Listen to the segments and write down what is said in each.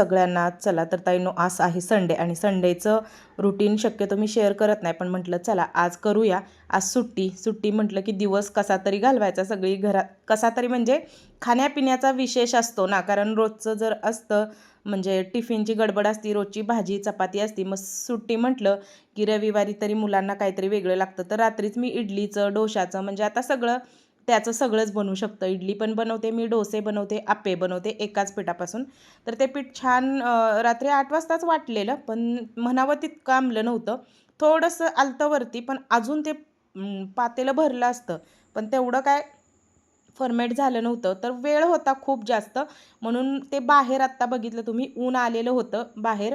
सगळ्यांना चला तर ताईनो आज आहे संडे आणि संडेचं रुटीन शक्यतो मी शेअर करत नाही. पण म्हटलं चला आज करूया. आज सुट्टी. सुट्टी म्हटलं की दिवस कसा तरी घालवायचा. सगळी घरात कसा तरी म्हणजे खाण्यापिण्याचा विशेष असतो ना. कारण रोजचं जर असतं म्हणजे टिफिनची गडबड असती रोजची भाजी चपाती असती मग सुट्टी म्हटलं की रविवारी तरी मुलांना काहीतरी वेगळं लागतं. तर रात्रीच मी इडलीचं डोशाचं म्हणजे आता सगळं त्याचं सगळंच बनवू शकतं. इडली पण बनवते मी डोसे बनवते आप्पे बनवते एकाच पिठापासून. तर ते पीठ छान रात्री आठ वाजताच वाटलेलं पण म्हणावं तितकं आंबलं नव्हतं. थोडंसं आलतं वरती पण अजून ते पातेलं भरलं असतं. पण तेवढं काय फर्मेट झालं नव्हतं. तर वेळ होता खूप जास्त. म्हणून ते बाहेर आत्ता बघितलं तुम्ही ऊन आलेलं होतं बाहेर.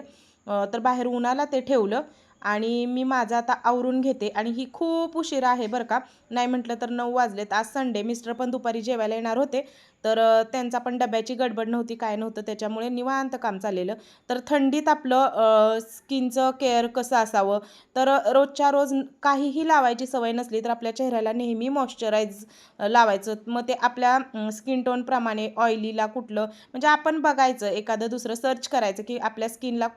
तर बाहेर उन्हाला ते ठेवलं. आणि मी माझं आता आवरून घेते आणि ही खूप उशीर आहे बरं का. नाही म्हटलं तर नऊ वाजलेत. आज संडे मिस्टर पण दुपारी जेवायला येणार होते. तर त्यांचा पण डब्याची गडबड नव्हती काय नव्हतं त्याच्यामुळे निवांत काम चाललेलं. तर थंडीत आपलं स्किनचं केअर कसं असावं? तर रोजच्या रोज काहीही लावायची सवय नसली तर आपल्या चेहऱ्याला नेहमी मॉइश्चराईज लावायचं. मग ते आपल्या स्किन टोनप्रमाणे ऑइलीला कुठलं म्हणजे आपण बघायचं एखादं दुसरं सर्च करायचं की आपल्या स्किनला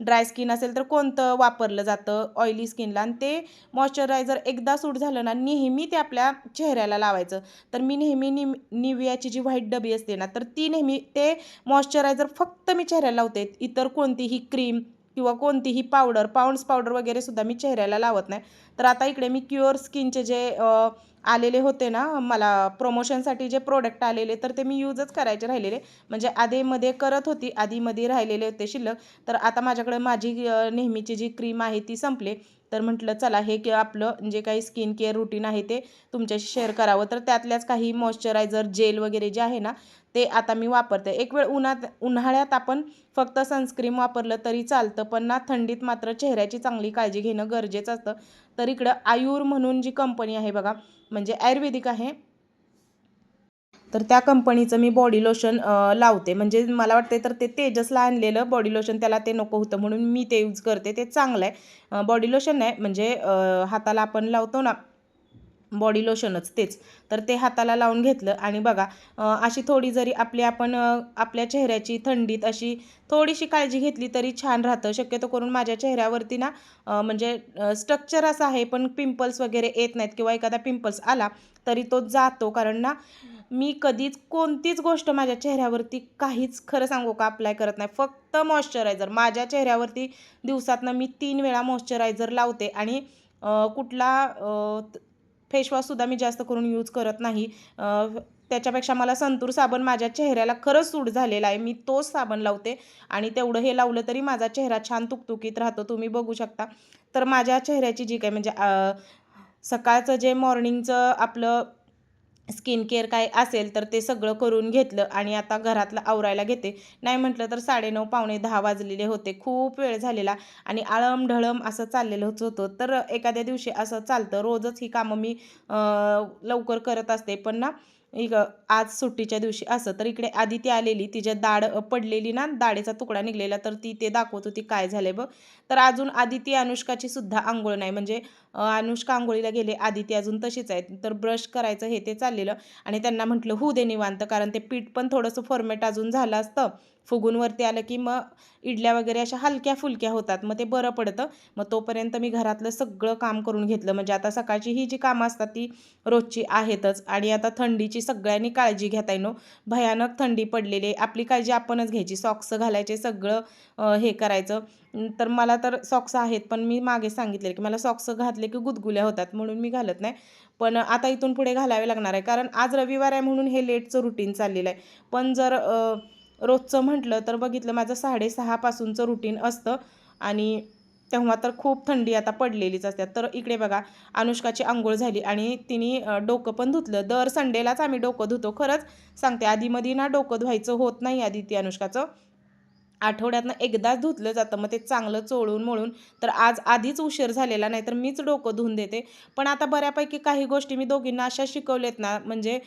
ड्राय स्किन असेल तर कोणतं वापरलं जातं ऑइली स्किनला? आणि ते मॉइश्चरायझर एकदा सूट झालं ना नेहमी ते आपल्या चेहऱ्याला लावायचं. तर मी नेहमी निम निवियाची जी व्हाईट डबी असते ना तर ती नेहमी ते मॉइश्चरायझर फक्त मी चेहऱ्याला लावते. इतर कोणतीही क्रीम किंवा कोणतीही पावडर पाऊंड्स पावडर वगैरे सुद्धा मी चेहऱ्याला लावत नाही. तर आता इकडे मी क्युअर स्किनचे जे आलेले होते ना मला प्रमोशनसाठी जे प्रोडक्ट आलेले तर ते मी यूजच करायचे राहिलेले. म्हणजे आधीमध्ये करत होती आधीमध्ये राहिलेले होते शिल्लक. तर आता माझ्याकडे माझी नेहमीची जी क्रीम आहे ती संपले. तर म्हटलं चला हे की आपलं जे काही स्किन केअर रुटीन आहे ते तुमच्याशी शेअर करावं. तर त्यातल्याच काही मॉइश्चरायझर जेल वगैरे जे आहे ना ते आता मी वापरते. एक वेळ उन्हात उन्हाळ्यात आपण फक्त सनस्क्रीम वापरलं तरी चालतं पण ना थंडीत मात्र चेहऱ्याची चांगली काळजी घेणं गरजेचं असतं. तर इकडं आयुर म्हणून जी कंपनी आहे बघा म्हणजे आयुर्वेदिक आहे तर त्या कंपनीचं मी बॉडी लोशन लावते. म्हणजे मला वाटते तर ते तेजसला आणलेलं बॉडी लोशन त्याला ते नको होतं म्हणून मी ते यूज करते. ते चांगलं आहे बॉडी लोशन नाही म्हणजे हाताला आपण लावतो ना बॉडी लोशनच तेच. तर ते हाताला लावून घेतलं आणि बघा अशी थोडी जरी आपली आपण आपल्या चेहऱ्याची थंडीत अशी थोडीशी काळजी घेतली तरी छान राहतं. शक्यतो करून माझ्या चेहऱ्यावरती ना म्हणजे स्ट्रक्चर असं आहे पण पिंपल्स वगैरे येत नाहीत किंवा एखादा पिंपल्स आला तरी तो जातो. कारण ना मी कधीच कोणतीच गोष्ट माझ्या चेहऱ्यावरती काहीच खरं सांगू का अप्लाय करत नाही. फक्त मॉइश्चरायझर माझ्या चेहऱ्यावरती दिवसातनं मी तीन वेळा मॉइश्चरायझर लावते आणि कुठला फेसवॉशसुद्धा मी जास्त करून यूज करत नाही. त्याच्यापेक्षा मला संतूर साबण माझ्या चेहऱ्याला खरंच सूट झालेला आहे. मी तोच साबण लावते आणि तेवढं हे लावलं तरी माझा चेहरा छान तुकतुकीत राहतो. तुम्ही बघू शकता. तर माझ्या चेहऱ्याची जी काय म्हणजे सकाळचं जे मॉर्निंगचं आपलं स्किन केअर काय असेल तर ते सगळं करून घेतलं आणि आता घरातलं आवरायला घेते. नाही म्हटलं तर साडेनऊ पावणे दहा वाजलेले होते. खूप वेळ झालेला आणि आळम ढळम असं चाललेलंच होतं. तर एखाद्या दिवशी असं चालतं. रोजच ही कामं मी लवकर करत असते. पण ना इक आज सुट्टीच्या दिवशी असं तर इकडे आदिती आलेली. तिच्या दाड पडलेली ना दाढेचा तुकडा निघलेला तर ती ते दाखवत होती काय झाले बघ. तर अजून आदिती अनुष्काची सुद्धा आंघोळ नाही. म्हणजे अनुष्का आंघोळीला गेले आदिती अजून तशीच आहे तर ब्रश करायचं हे ते चाललेलं आणि त्यांना म्हटलं होऊ दे निवांत. कारण ते पीठ पण थोडंसं फॉर्मेट अजून झालं असतं. फुगून वरती आलं की मग इडल्या वगैरे अशा हलक्या फुलक्या होतात. मग ते बरं पडतं. मग तोपर्यंत मी घरातलं सगळं काम करून घेतलं. म्हणजे आता सकाळची ही जी कामं असतात ती रोजची आहेतच. आणि आता थंडीची सगळ्यांनी काळजी घेता येणो भयानक थंडी पडलेली आहे. आपली काळजी आपणच घ्यायची. सॉक्स घालायचे सगळं हे करायचं. तर मला तर सॉक्स आहेत पण मी मागे सांगितले की मला सॉक्स घातले की गुदगुल्या होतात म्हणून मी घालत नाही. पण आता इथून पुढे घालावे लागणार आहे कारण आज रविवार आहे म्हणून हे लेटचं रुटीन चाललेलं आहे. पण जर रोजचं म्हटलं तर बघितलं माझं साडेसहापासूनचं रुटीन असतं आणि तेव्हा तर खूप थंडी आता पडलेलीच असते. तर इकडे बघा अनुष्काची आंघोळ झाली आणि तिने डोकं पण धुतलं. दर संडेलाच आम्ही डोकं धुतो खरंच सांगते. आधीमध्ये ना डोकं धुवायचं होत नाही आधी ती अनुष्काचं. आठवड्यातनं एकदाच धुतलं जातं मग ते चांगलं चोळून मोळून. तर आज आधीच उशीर झालेला नाही तर मीच डोकं धुवून देते. पण आता बऱ्यापैकी काही गोष्टी मी दोघींना अशा शिकवलेत ना म्हणजे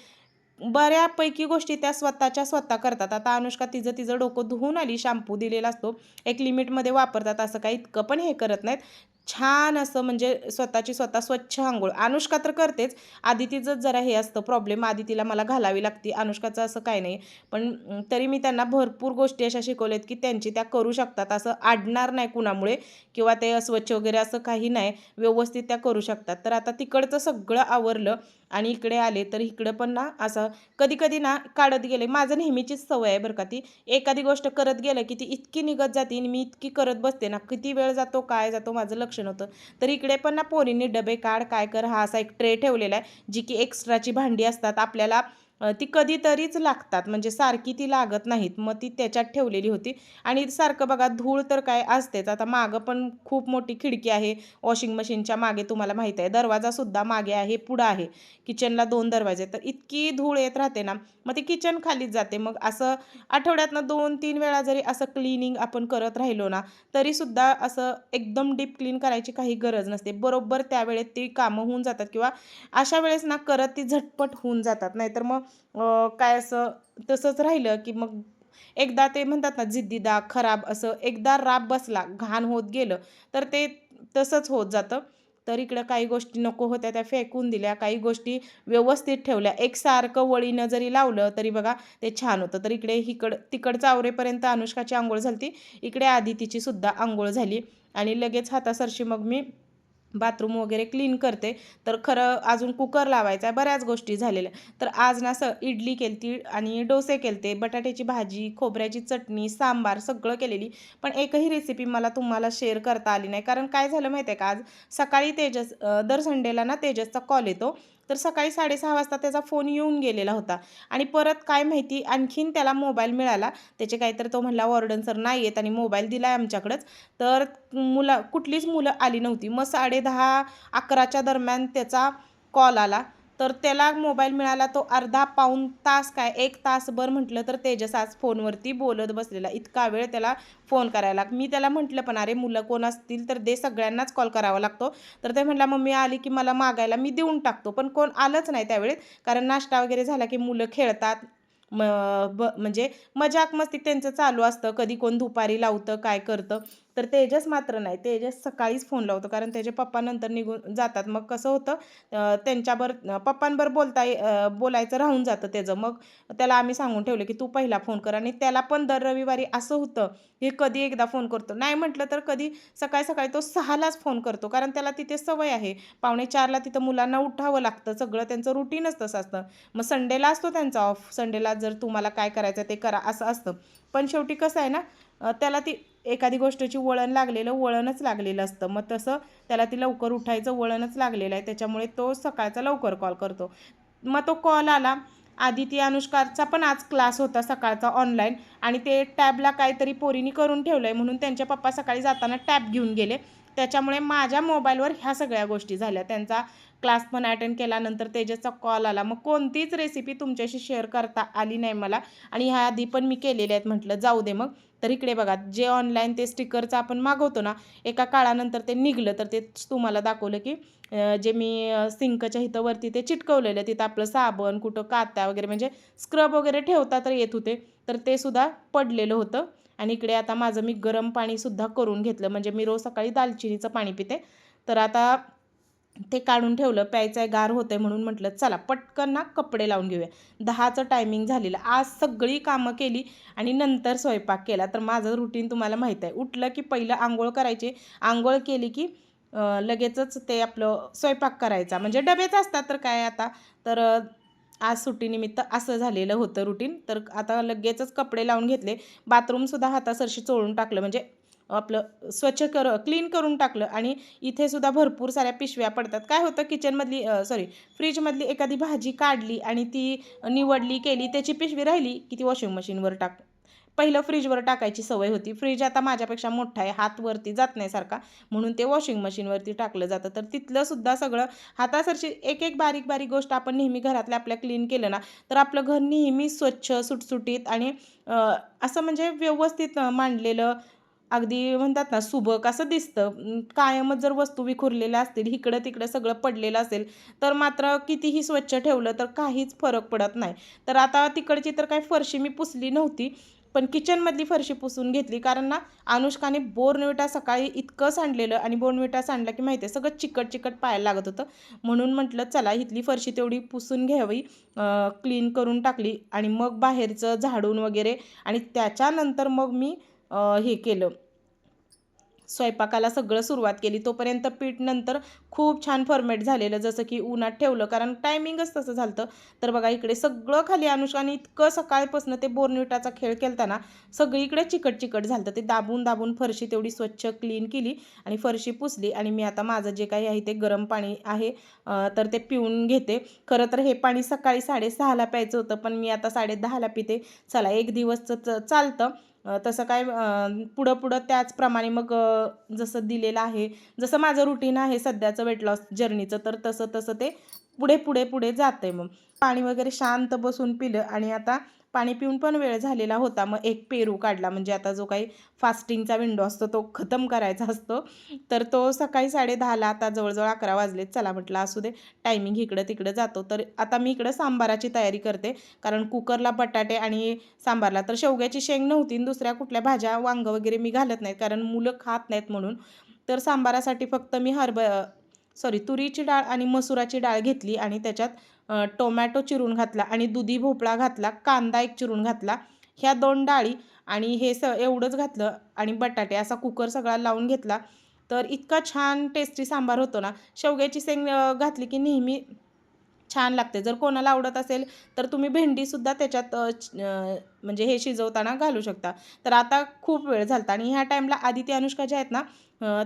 बऱ्यापैकी गोष्टी त्या स्वतःच्या स्वतः करतात. आता अनुष्का तिचं तिचं डोकं धुवून आली शॅम्पू दिलेला असतो. एक लिमिटमध्ये वापरतात असं काही इतकं पण हे करत नाहीत. छान असं म्हणजे स्वतःची स्वतः स्वच्छ आंघोळ. अनुष्का तर करतेच. आदितीचं जरा हे असतं प्रॉब्लेम आदितीला मला घालावी लागते. अनुष्काचं असं काही नाही. पण तरी मी त्यांना भरपूर गोष्टी अशा शिकवल्यात की त्यांची त्या करू शकतात. असं आडणार नाही कुणामुळे किंवा ते अस्वच्छ वगैरे असं काही नाही. व्यवस्थित त्या करू शकतात. तर आता तिकडचं सगळं आवरलं. आणि इकडे आले तर इकडं पण ना असं कधी कधी ना काढत गेले. माझं नेहमीचीच सवय आहे बरं का ती. एखादी गोष्ट करत गेलं की ती इतकी निघत जाते आणि मी इतकी करत बसते ना किती वेळ जातो काय जातो माझं लक्ष नव्हतं. तर इकडे पण ना पोरींनी डबे काढ काय कर हा असा एक ट्रे ठेवलेला आहे जी की एक्स्ट्राची भांडी असतात आपल्याला ती कधीतरीच लागतात. म्हणजे सारखी ती लागत नाहीत. मग ती त्याच्यात ठेवलेली होती. आणि सारखं बघा धूळ तर काय असतेच. आता मागं पण खूप मोठी खिडकी आहे. वॉशिंग मशीनच्या मागे तुम्हाला माहीत आहे. दरवाजासुद्धा मागे आहे पुढं आहे. किचनला दोन दरवाजे तर इतकी धूळ येत राहते ना मग ती किचन खालीच जाते. मग असं आठवड्यातनं दोन तीन वेळा जरी असं क्लिनिंग आपण करत राहिलो ना तरीसुद्धा असं एकदम डीप क्लीन करायची काही गरज नसते. बरोबर त्यावेळेत ती कामं होऊन जातात किंवा अशा वेळेस ना करत ती झटपट होऊन जातात. नाहीतर मग काय असं तसंच राहिलं की मग एकदा ते म्हणतात ना जिद्दीदा खराब असं एकदा राब बसला घाण होत गेलं तर ते तसंच होत जातं. तर इकडं काही गोष्टी नको होत्या त्या फेकून दिल्या काही गोष्टी व्यवस्थित ठेवल्या. एकसारखं वळीनं जरी लावलं तरी बघा ते छान होतं. तर इकडे हिकड तिकडचं आवरेपर्यंत अनुष्काची आंघोळ झाली इकडे आदितीची सुद्धा आंघोळ झाली. आणि लगेच हातासरशी मग मी बाथरूम वगैरे क्लीन करते. तर खरं अजून कुकर लावायचा आहे बऱ्याच गोष्टी झालेल्या. तर आज ना स इडली केलती आणि डोसे केलते बटाट्याची भाजी खोबऱ्याची चटणी सांबार सगळं केलेली. पण एकही रेसिपी मला तुम्हाला शेअर करता आली नाही. कारण काय झालं माहिती आहे का आज? सकाळी तेजस दर संडेला ना तेजसचा कॉल येतो. तर सकाळी साडेसहा वाजता त्याचा फोन येऊन गेलेला होता. आणि परत काय माहिती आणखीन त्याला मोबाईल मिळाला. त्याचे काहीतरी तो म्हणला वॉर्डन सर नाही येत आणि मोबाईल दिला आहे आमच्याकडंच. तर मुलं कुठलीच मुलं आली नव्हती. मग साडे दहा अकराच्या दरम्यान त्याचा कॉल आला. तर त्याला मोबाईल मिळाला तो अर्धा पाऊन तास काय एक तासभर म्हटलं तर तेजस आज फोनवरती बोलत बसलेला. इतका वेळ त्याला फोन करायला मी त्याला म्हटलं पण अरे मुलं कोण असतील तर दे सगळ्यांनाच कॉल करावा लागतो. तर ते म्हटलं मम्मी आली की मला मागायला मी देऊन टाकतो. पण कोण आलंच नाही त्यावेळेस कारण नाश्ता वगैरे झाला की मुलं खेळतात. म ब म्हणजे मजाक मस्ती त्यांचं चालू असतं. कधी कोण दुपारी लावतं काय करतं. तर तेजस मात्र नाही. तेजस सकाळीच फोन लावतो. कारण त्याचे पप्पा नंतर निघून जातात. मग कसं होतं त्यांच्यावर त्यांच्याबर पप्पांबर बोलता बोलायचं राहून जातं त्याचं. मग त्याला आम्ही सांगून ठेवलं की तू पहिला फोन कर. आणि त्याला पण दर रविवारी असं होतं हे कधी एकदा फोन करतो. नाही म्हटलं तर कधी सकाळी सकाळी तो सहालाच फोन करतो. कारण त्याला तिथे सवय आहे. पावणे चारला तिथं मुलांना उठावं लागतं. सगळं त्यांचं रुटीनच तसं असतं. मग संडेला असतो त्यांचा ऑफ संडेला जर तुम्हाला काय करायचं ते करा असं असतं. पण शेवटी कसं आहे ना त्याला ती एखादी गोष्टीची वळण लागलेलं वळणच लागलेलं असतं. मग तसं त्याला ती लवकर उठायचं वळणच लागलेलं आहे. त्याच्यामुळे तो सकाळचा लवकर कॉल करतो. मग तो कॉल आला. आदिती अनुष्कारचा पण आज क्लास होता सकाळचा ऑनलाईन आणि ते टॅबला काहीतरी पोरीनी करून ठेवलं आहे म्हणून त्यांचे पप्पा सकाळी जाताना टॅब घेऊन गेले. त्याच्यामुळे माझ्या मोबाईलवर ह्या सगळ्या गोष्टी झाल्या. त्यांचा क्लास पण अटेंड केल्यानंतर तेजसचा कॉल आला. मग कोणतीच रेसिपी तुमच्याशी शेअर करता आली नाही मला आणि ह्या आधी पण मी केलेल्या आहेत म्हटलं जाऊ दे मग. तर इकडे बघा जे ऑनलाईन ते स्टिकरचं आपण मागवतो ना एका काळानंतर ते निघलं तर ते तुम्हाला दाखवलं की जे मी सिंकच्या इथं वरती ते चिटकवलेलं तिथं आपलं साबण कुठं कात्या वगैरे म्हणजे स्क्रब वगैरे ठेवता तर येत होते तर ते सुद्धा पडलेलं होतं. आणि इकडे आता माझं मी गरम पाणीसुद्धा करून घेतलं म्हणजे मी रोज सकाळी दालचिनीचं पाणी पिते. तर आता ते काढून ठेवलं प्यायचं आहे गार आहे म्हणून म्हटलं चला पटकन ना कपडे लावून घेऊया. दहाचं टायमिंग झालेलं. आज सगळी कामं केली आणि नंतर स्वयंपाक केला. तर माझं रुटीन तुम्हाला माहीत आहे. उठलं की पहिलं आंघोळ करायची. आंघोळ केली की लगेचच ते आपलं स्वयंपाक करायचा. म्हणजे डबेच असतात तर काय आता? तर आज सुट्टीनिमित्त असं झालेलं होतं रुटीन तर आता लगेचच कपडे लावून घेतले. बाथरूमसुद्धा हातासरशी चोळून टाकलं. म्हणजे आपलं स्वच्छ कर क्लीन करून टाकलं आणि इथे सुद्धा भरपूर साऱ्या पिशव्या पडतात. काय होतं किचनमधली सॉरी फ्रीजमधली एखादी भाजी काढली आणि ती निवडली केली त्याची पिशवी राहिली की ती वॉशिंग मशीनवर टाक. पहिलं फ्रीजवर टाकायची सवय होती. फ्रीज आता माझ्यापेक्षा मोठा आहे हात वरती जात नाही सारखा. म्हणून ते वॉशिंग मशीनवरती टाकलं जातं. तर तिथलं सुद्धा सगळं हातासरशी एक एक बारीक बारीक गोष्ट आपण नेहमी घरातल्या आपल्या क्लीन केलं ना तर आपलं घर नेहमी स्वच्छ सुटसुटीत आणि असं म्हणजे व्यवस्थित मांडलेलं अगदी म्हणतात ना सुबक असं दिसतं. कायमच जर वस्तू विखुरलेल्या असतील इकडं तिकडं सगळं पडलेलं असेल तर मात्र कितीही स्वच्छ ठेवलं तर काहीच फरक पडत नाही. तर आता तिकडची तर काही फरशी मी पुसली नव्हती पण किचनमधली फरशी पुसून घेतली. कारण ना अनुष्काने बोर्नविटा सकाळी इतकं सांडलेलं आणि बोर्नविटा सांडला की माहिती आहे सगळं चिकट चिकट पाहायला लागत होतं. म्हणून म्हटलं चला इथली फरशी तेवढी पुसून घ्यावी क्लीन करून टाकली आणि मग बाहेरचं झाडून वगैरे आणि त्याच्यानंतर मग मी हे केलं. स्वयंपाकाला सगळं सुरुवात केली. तोपर्यंत पीठ नंतर खूप छान फॉर्मेट झालेलं. जसं की उन्हात ठेवलं कारण टायमिंगच तसं झालं तर बघा इकडे सगळं खाली अनुष्काने इतकं सकाळपासून ते बोर्नविटाचा खेळ खेळताना सगळीकडे चिकट चिकट झालं ते दाबून दाबून फरशी तेवढी स्वच्छ क्लीन केली आणि फरशी पुसली. आणि मी आता माझं जे काही आहे ते गरम पाणी आहे तर ते पिऊन घेते. खरं तर हे पाणी सकाळी साडेसहाला प्यायचं होतं पण मी आता साडेदहाला पिते. चला एक दिवसचं च चालतं. तसं काय पुढं पुढं त्याचप्रमाणे मग जसं दिलेलं आहे जसं माझं रुटीन आहे सध्याचं वेट लॉस जर्नीचं तर तसं तसं ते पुढे पुढे पुढे जातं आहे मग. पाणी वगैरे शांत बसून पिलं आणि आता पाणी पिऊन पण वेळ झालेला होता. मग एक पेरू काढला. म्हणजे आता जो काही फास्टिंगचा विंडो असतो तो खतम करायचा असतो. तर तो सकाळी साडेदहाला आता जवळजवळ अकरा वाजलेत. चला म्हटलं असू दे टायमिंग इकडं तिकडं जातो. तर आता मी इकडं सांबाराची तयारी करते. कारण कुकरला बटाटे आणि सांबारला तर शेवग्याची शेंग नव्हती दुसऱ्या कुठल्या भाज्या वांगं वगैरे मी घालत नाहीत. कारण मुलं खात नाहीत म्हणून. तर सांबारासाठी फक्त मी हरभ सॉरी तुरीची डाळ आणि मसुराची डाळ घेतली आणि त्याच्यात टोमॅटो चिरून घातला आणि दुधी भोपळा घातला कांदा एक चिरून घातला ह्या दोन डाळी आणि हे स एवढंच घातलं आणि बटाटे असा कुकर सगळा लावून घेतला. तर इतका छान टेस्टी सांबार होतो ना शेवग्याची शेंग घातली की नेहमी छान लागते. जर कोणाला आवडत असेल तर तुम्ही भेंडीसुद्धा त्याच्यात म्हणजे हे शिजवताना घालू शकता. तर आता खूप वेळ झालता आणि ह्या टाईमला आदिती अनुष्का ज्या आहेत ना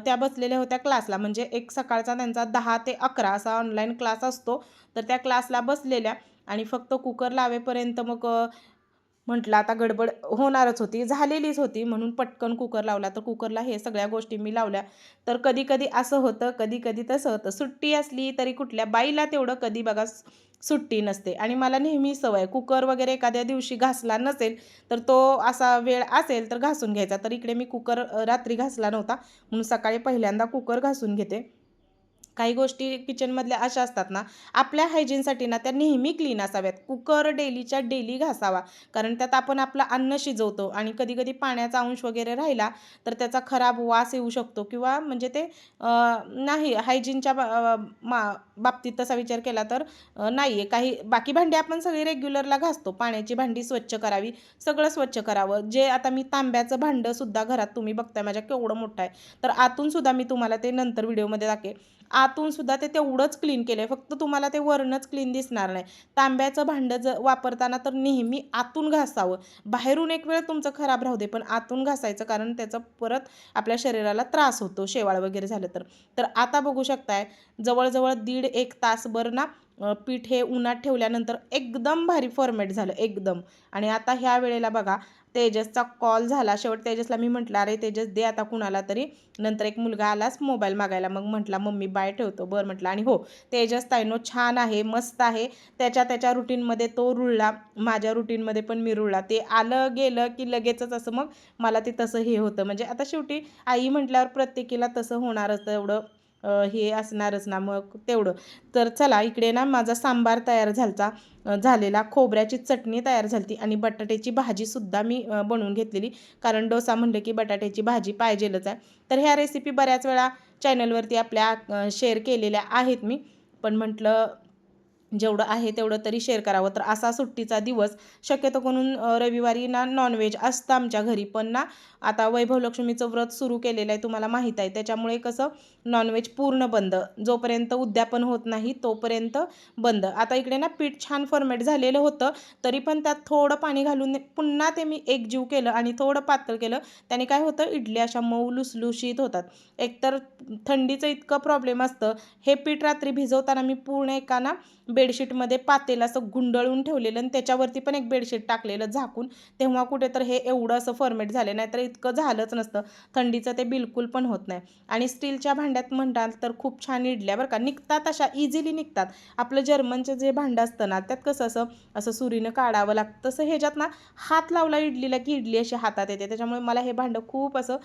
त्या बसलेल्या होत्या क्लासला. म्हणजे एक सकाळचा त्यांचा दहा ते अकरा असा ऑनलाईन क्लास असतो. तर त्या क्लासला बसलेल्या आणि फक्त कुकर लावेपर्यंत मग म्हटलं आता गडबड होणारच होती झालेलीच होती म्हणून पटकन कुकर लावला. तर कुकरला हे सगळ्या गोष्टी मी लावल्या. तर कधी कधी असं होतं कधी कधी तसं होतं सुट्टी असली तरी कुठल्या बाईला तेवढं कधी बघा सुट्टी नसते. आणि मला नेहमी सवय कुकर वगैरे एखाद्या दिवशी घासला नसेल तर तो असा वेळ असेल तर घासून घ्यायचा. तर इकडे मी कुकर रात्री घासला नव्हता म्हणून सकाळी पहिल्यांदा कुकर घासून घेते. काही गोष्टी किचनमधल्या अशा असतात ना आपल्या हायजीनसाठी ना त्या नेहमी क्लीन असाव्यात. कुकर डेलीच्या डेली घासावा. कारण त्यात आपण आपलं अन्न शिजवतो आणि कधी कधी पाण्याचा अंश वगैरे राहिला तर त्याचा खराब वास येऊ शकतो किंवा म्हणजे ते नाही हायजीनच्या बा मा बाबतीत तसा विचार केला तर नाही आहे काही बाकी भांडी आपण सगळी रेग्युलरला घासतो. पाण्याची भांडी स्वच्छ करावी. सगळं स्वच्छ करावं. जे आता मी तांब्याचं भांडंसुद्धा घरात तुम्ही बघताय माझ्या केवढं मोठं आहे. तर आतूनसुद्धा मी तुम्हाला ते नंतर व्हिडिओमध्ये दाखे आतून सुद्धा ते तेवढंच क्लीन केलं आहे फक्त तुम्हाला ते वरणच क्लीन दिसणार नाही. तांब्याचं भांडं ज वापरताना तर नेहमी आतून घासावं. बाहेरून एक वेळ तुमचं खराब राहू दे पण आतून घासायचं कारण त्याचा परत आपल्या शरीराला त्रास होतो शेवाळ वगैरे झालं तर. तर आता बघू शकताय जवळजवळ दीड एक तासभर ना पीठ हे उन्हात ठेवल्यानंतर एकदम भारी फॉर्मेट झालं एकदम. आणि आता ह्या वेळेला बघा तेजसचा कॉल झाला. शेवट तेजसला मी म्हटलं अरे तेजस दे आता कुणाला तरी. नंतर एक मुलगा आलाच मोबाईल मागायला मग म्हटला मम्मी बाय ठेवतो. बरं म्हटलं. आणि हो तेजस ताईनो छान आहे मस्त आहे. त्याच्या त्याच्या रुटीनमध्ये तो रुळला. माझ्या रुटीनमध्ये पण मी रुळला. ते आलं गेलं की लगेचच असं मग मला ते तसं हे होतं. म्हणजे आता शेवटी आई म्हटल्यावर प्रत्येकीला तसं होणारच. एवढं हे असणारच ना मग तेवढं. तर चला इकडे ना माझा सांबार तयार झालचा झालेला खोबऱ्याची चटणी तयार झाली आणि बटाट्याची भाजीसुद्धा मी बनवून घेतलेली. कारण डोसा म्हणलं की बटाट्याची भाजी पाहिजेलच आहे. तर ह्या रेसिपी बऱ्याच वेळा चॅनलवरती आपल्या शेअर केलेल्या आहेत मी. पण म्हटलं जेवढं आहे तेवढं तरी शेअर करावं. तर असा सुट्टीचा दिवस शक्यतो करून रविवारी ना नॉनव्हेज असतं आमच्या घरी. पण ना आता वैभवलक्ष्मीचं व्रत सुरू केलेलं आहे तुम्हाला माहीत आहे. त्याच्यामुळे कसं नॉनव्हेज पूर्ण बंद. जोपर्यंत उद्यापन होत नाही तोपर्यंत बंद. आता इकडे ना पीठ छान फॉर्मेट झालेलं होतं तरी पण त्यात थोडं पाणी घालून पुन्हा ते मी एकजीव केलं आणि थोडं पातळ केलं. त्याने काय होतं इडली अशा मऊ लुसलुशीत होतात. एकतर थंडीचं इतकं प्रॉब्लेम असतं. हे पीठ रात्री भिजवताना मी पूर्ण एका ना बेडशीटमध्ये पातेल असं गुंडळून ठेवलेलं आणि त्याच्यावरती पण एक बेडशीट टाकलेलं झाकून तेव्हा कुठे तर हे एवढं असं फॉर्मेट झालं. नाही तर इतकं झालंच नसतं. थंडीचं ते बिलकुल पण होत नाही. आणि स्टीलच्या भांड्यात म्हणाल तर खूप छान इडल्या बरं का. निघतात अशा इझिली निघतात. आपलं जर्मनचं जे भांडं असतं ना त्यात कसं असं असं सुरीनं काढावं लागतं. तसं ह्याच्यात ना हात लावला इडलीला की इडली अशी हातात येते. त्याच्यामुळे मला हे भांडं खूप असं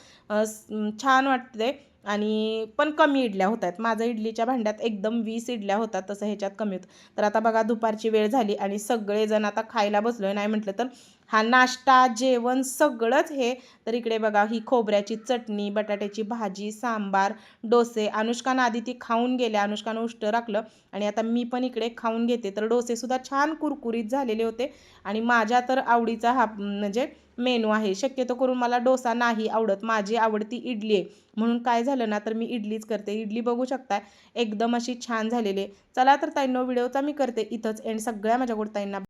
छान वाटते आणि पण कमी इडल्या होत आहेत माझं इडलीच्या भांड्यात एकदम वीस इडल्या होतात तसं ह्याच्यात कमी होतं. तर आता बघा दुपारची वेळ झाली आणि सगळेजण आता खायला बसलो आहे नाही म्हटलं तर हा नाश्ता जेवण सगळंच हे. तर इकडे बघा ही खोबऱ्याची चटणी बटाट्याची भाजी सांबार डोसे. अनुष्कानं आधी ती खाऊन गेल्या. अनुष्कानं उष्ट राखलं आणि आता मी पण इकडे खाऊन घेते. तर डोसेसुद्धा छान कुरकुरीत झालेले होते. आणि माझ्या तर आवडीचा हा म्हणजे मेनू आहे. शक्यतो करून मला डोसा नाही आवडत. माझी आवडती इडली आहे. म्हणून काय झालं ना तर मी इडलीच करते. इडली बघू शकताय. एकदम अशी छान झालेली आहे. चला तर ताईंनो व्हिडिओचा मी करते. इथंच एंड सगळ्या माझ्या गोड ताईंना